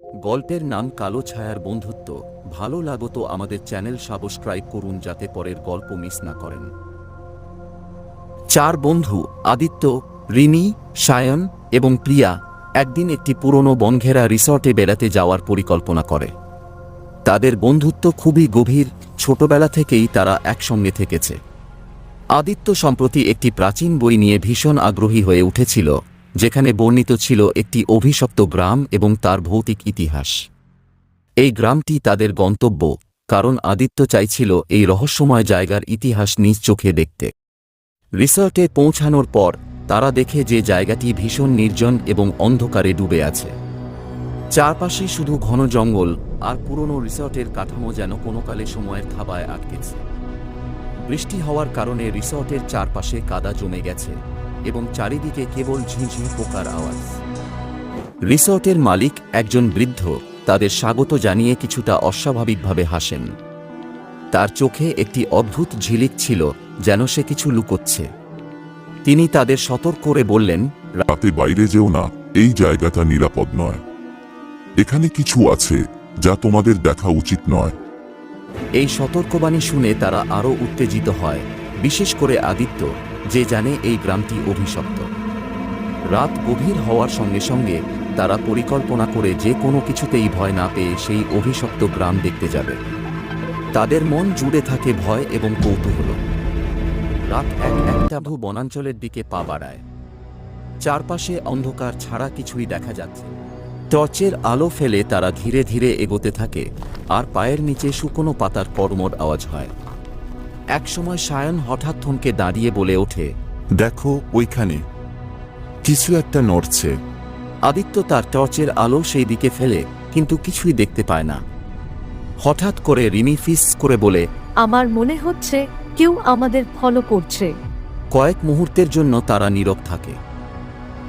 গল্পের নাম কালো ছায়ার বন্ধুত্ব। ভালো লাগতো আমাদের চ্যানেল সাবস্ক্রাইব করুন যাতে পরের গল্প মিস না করেন। চার বন্ধু, আদিত্য রিনি সায়ন এবং প্রিয়া, একদিন একটি পুরনো বনঘেরা রিসর্টে বেড়াতে যাওয়ার পরিকল্পনা করে। তাদের বন্ধুত্ব খুবই গভীর, ছোটবেলা থেকেই তারা একসঙ্গে থেকেছে। আদিত্য সম্প্রতি একটি প্রাচীন বই নিয়ে ভীষণ আগ্রহী হয়ে উঠেছিল। যেখানে বর্ণিত ছিল একটি অভিশপ্ত গ্রাম এবং তার ভৌতিক ইতিহাস। এই গ্রামটি তাদের গন্তব্য, কারণ আদিত্য চাইছিল এই রহস্যময় জায়গার ইতিহাস নিজ চোখে দেখতে। রিসর্টে পৌঁছানোর পর, তারা দেখে যে জায়গাটি ভীষণ নির্জন এবং অন্ধকারে ডুবে আছে। চারপাশে শুধু ঘন জঙ্গল আর পুরনো রিসর্টের কাঠামো যেন কোনো কালে সময়ের থাবায় আটকেছে। বৃষ্টি হওয়ার কারণে রিসর্টের চারপাশে কাদা জমে গেছে। এবং চারিদিকে কেবল ঝিঁঝি পোকার আওয়াজ। রিসর্টের মালিক একজন বৃদ্ধ তাদের স্বাগত জানিয়ে কিছুটা অস্বাভাবিকভাবে হাসেন। তার চোখে একটি অদ্ভুত ঝিলিক ছিল যেন সে কিছু লুকোচ্ছে। তিনি তাদের সতর্ক করে বললেন রাতে বাইরে যেও না এই জায়গাটা নিরাপদ নয়। এখানে কিছু আছে যা তোমাদের দেখা উচিত নয়। এই সতর্কবাণী শুনে তারা আরও উত্তেজিত হয় বিশেষ করে আদিত্য। যে জানে এই গ্রামটি অভিশপ্ত। রাত গভীর হওয়ার সঙ্গে সঙ্গে তারা পরিকল্পনা করে যে কোনো কিছুতেই ভয় না পেয়ে সেই অভিশপ্ত গ্রাম দেখতে যাবে। তাদের মন জুড়ে থাকে ভয় এবং কৌতূহল। রাত এক একটা ভূ বনাঞ্চলের দিকে পা বাড়ায়। চারপাশে অন্ধকার ছাড়া কিছুই দেখা যাচ্ছে। টর্চের আলো ফেলে তারা ধীরে ধীরে এগোতে থাকে আর পায়ের নিচে শুকনো পাতার কর্মর আওয়াজ হয়। একসময় সায়ন হঠাৎ থমকে দাঁড়িয়ে বলে ওঠে দেখো ওইখানে। কিছু একটা নড়ছে। আদিত্য তার টর্চের আলো সেই দিকে ফেলে কিন্তু কিছুই দেখতে পায় না। হঠাৎ করে রিমি ফিস করে বলে আমার মনে হচ্ছে কেউ আমাদের ফলো করছে। কয়েক মুহূর্তের জন্য তারা নীরব থাকে।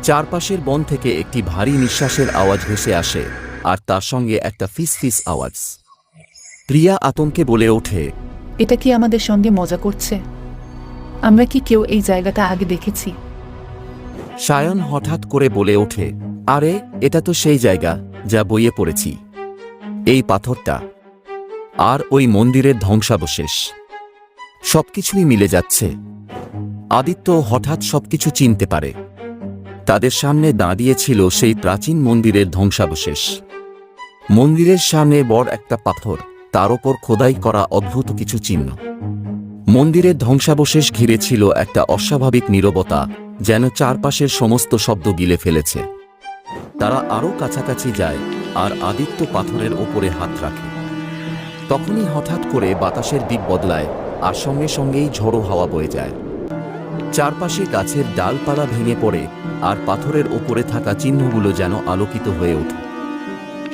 চারপাশের বন থেকে একটি ভারী নিঃশ্বাসের আওয়াজ ভেসে আসে আর তার সঙ্গে একটা ফিস ফিস আওয়াজ। প্রিয়া আতঙ্কে বলে ওঠে এটা কি আমাদের সঙ্গে মজা করছে? আমরা কি কেউ এই জায়গাটা আগে দেখেছি? সায়ন হঠাৎ করে বলে ওঠে, আরে, এটা তো সেই জায়গা যা বইয়ে পড়েছি। এই পাথরটা আর ওই মন্দিরের ধ্বংসাবশেষ। সবকিছুই মিলে যাচ্ছে। আদিত্য হঠাৎ সবকিছু চিনতে পারে। তাদের সামনে দাঁড়িয়েছিল সেই প্রাচীন মন্দিরের ধ্বংসাবশেষ। মন্দিরের সামনে বড় একটা পাথর। তার ওপর খোদাই করা অদ্ভুত কিছু চিহ্ন। মন্দিরের ধ্বংসাবশেষ ঘিরে ছিল একটা অস্বাভাবিক নীরবতা, যেন চারপাশের সমস্ত শব্দ গিলে ফেলেছে। তারা আরও কাছাকাছি যায় আর আদিত্য পাথরের ওপরে হাত রাখে। তখনই হঠাৎ করে বাতাসের দিক বদলায় আর সঙ্গে সঙ্গেই ঝড়ো হাওয়া বয়ে যায়। চারপাশে গাছের ডালপালা ভেঙে পড়ে আর পাথরের ওপরে থাকা চিহ্নগুলো যেন আলোকিত হয়ে ওঠে।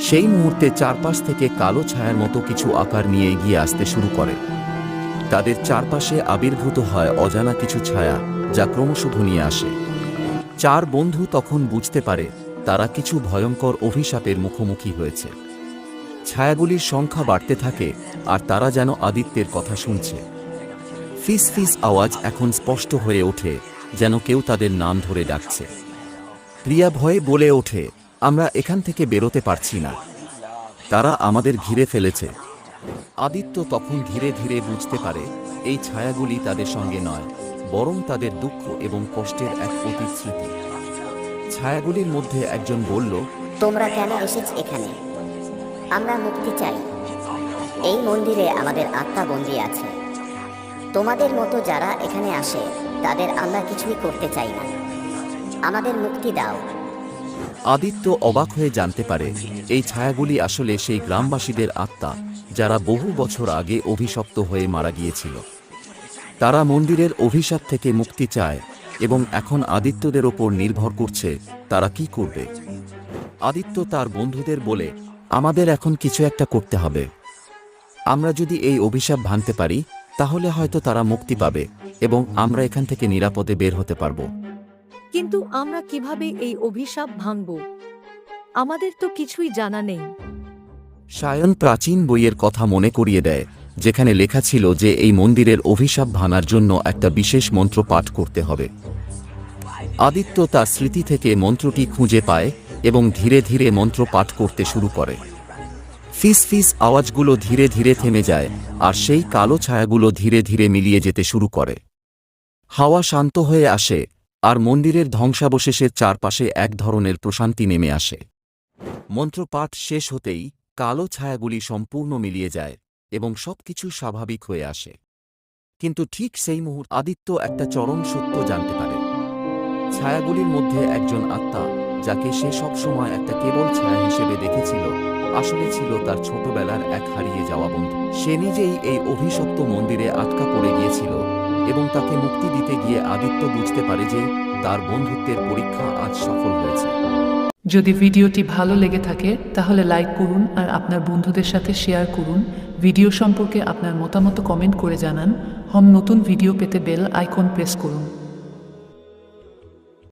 সেই মুহূর্তে চারপাশ থেকে কালো ছায়ার মতো কিছু আকার নিয়ে এগিয়ে আসতে শুরু করে। তাদের চারপাশে আবির্ভূত হয় অজানা কিছু ছায়া যা ক্রমশ ঘনিয়ে আসে। চার বন্ধু তখন বুঝতে পারে তারা কিছু ভয়ঙ্কর অভিশাপের মুখোমুখি হয়েছে। ছায়াগুলির সংখ্যা বাড়তে থাকে আর তারা যেন আদিত্যের কথা শুনছে। ফিস ফিস আওয়াজ এখন স্পষ্ট হয়ে ওঠে, যেন কেউ তাদের নাম ধরে ডাকছে। প্রিয়া ভয়ে বলে ওঠে আমরা এখান থেকে বেরোতে পারছি না। তারা আমাদের ঘিরে ফেলেছে। আদিত্য তখন ধীরে ধীরে বুঝতে পারে, এই ছায়াগুলি তাদের সঙ্গে নয়, বরং তাদের দুঃখ এবং কষ্টের এক প্রতিশ্রুতি ছায়াগুলির মধ্যে একজন বলল, তোমরা কেন এসেছ এখানে? আমরা মুক্তি চাই। এই মন্দিরে আমাদের আত্মা বন্দী আছে। তোমাদের মতো যারা এখানে আসে, তাদের আমরা কিছুই করতে চাই না। আমাদের মুক্তি দাও। আদিত্য অবাক হয়ে জানতে পারে, এই ছায়াগুলি আসলে সেই গ্রামবাসীদের আত্মা, যারা বহু বছর আগে অভিশপ্ত হয়ে মারা গিয়েছিল। তারা মন্দিরের অভিশাপ থেকে মুক্তি চায় এবং এখন আদিত্যদের ওপর নির্ভর করছে তারা কি করবে। আদিত্য তার বন্ধুদের বলে, আমাদের এখন কিছু একটা করতে হবে। আমরা যদি এই অভিশাপ ভাঙতে পারি, তাহলে হয়তো তারা মুক্তি পাবে এবং আমরা এখান থেকে নিরাপদে বের হতে পারব। কিন্তু আমরা কীভাবে এই অভিশাপ ভাঙব? আমাদের তো কিছুই জানা নেই। সায়ন প্রাচীন বইয়ের কথা মনে করিয়ে দেয়, যেখানে লেখা ছিল যে এই মন্দিরের অভিশাপ ভাঙার জন্য একটা বিশেষ মন্ত্র পাঠ করতে হবে। আদিত্য তার স্মৃতি থেকে মন্ত্রটি খুঁজে পায় এবং ধীরে ধীরে মন্ত্র পাঠ করতে শুরু করে। ফিস ফিস আওয়াজগুলো ধীরে ধীরে থেমে যায় আর সেই কালো ছায়াগুলো ধীরে ধীরে মিলিয়ে যেতে শুরু করে। হাওয়া শান্ত হয়ে আসে আর মন্দিরের ধ্বংসাবশেষের চারপাশে এক ধরনের প্রশান্তি নেমে আসে। মন্ত্রপাঠ শেষ হতেই কালো ছায়াগুলি সম্পূর্ণ মিলিয়ে যায় এবং সবকিছু স্বাভাবিক হয়ে আসে। কিন্তু ঠিক সেই মুহূর্ত আদিত্য একটা চরম সত্য জানতে পারে। ছায়াগুলির মধ্যে একজন আত্মা, যাকে সে সবসময় একটা কেবল ছায়া হিসেবে দেখেছিল, আসলে ছিল তার ছোটবেলার এক হারিয়ে যাওয়া বন্ধু। সে নিজেই এই অভিশপ্ত মন্দিরে আটকা পড়ে গিয়েছিল এবং তাকে মুক্তি দিতে গিয়ে আদিত্য বুঝতে পারে যে তার বন্ধুত্বের পরীক্ষা আজ সফল হয়েছে। যদি ভিডিওটি ভালো লেগে থাকে, তাহলে লাইক করুন আর আপনার বন্ধুদের সাথে শেয়ার করুন। ভিডিও সম্পর্কে আপনার মতামত কমেন্ট করে জানান। হম নতুন ভিডিও পেতে বেল আইকন প্রেস করুন।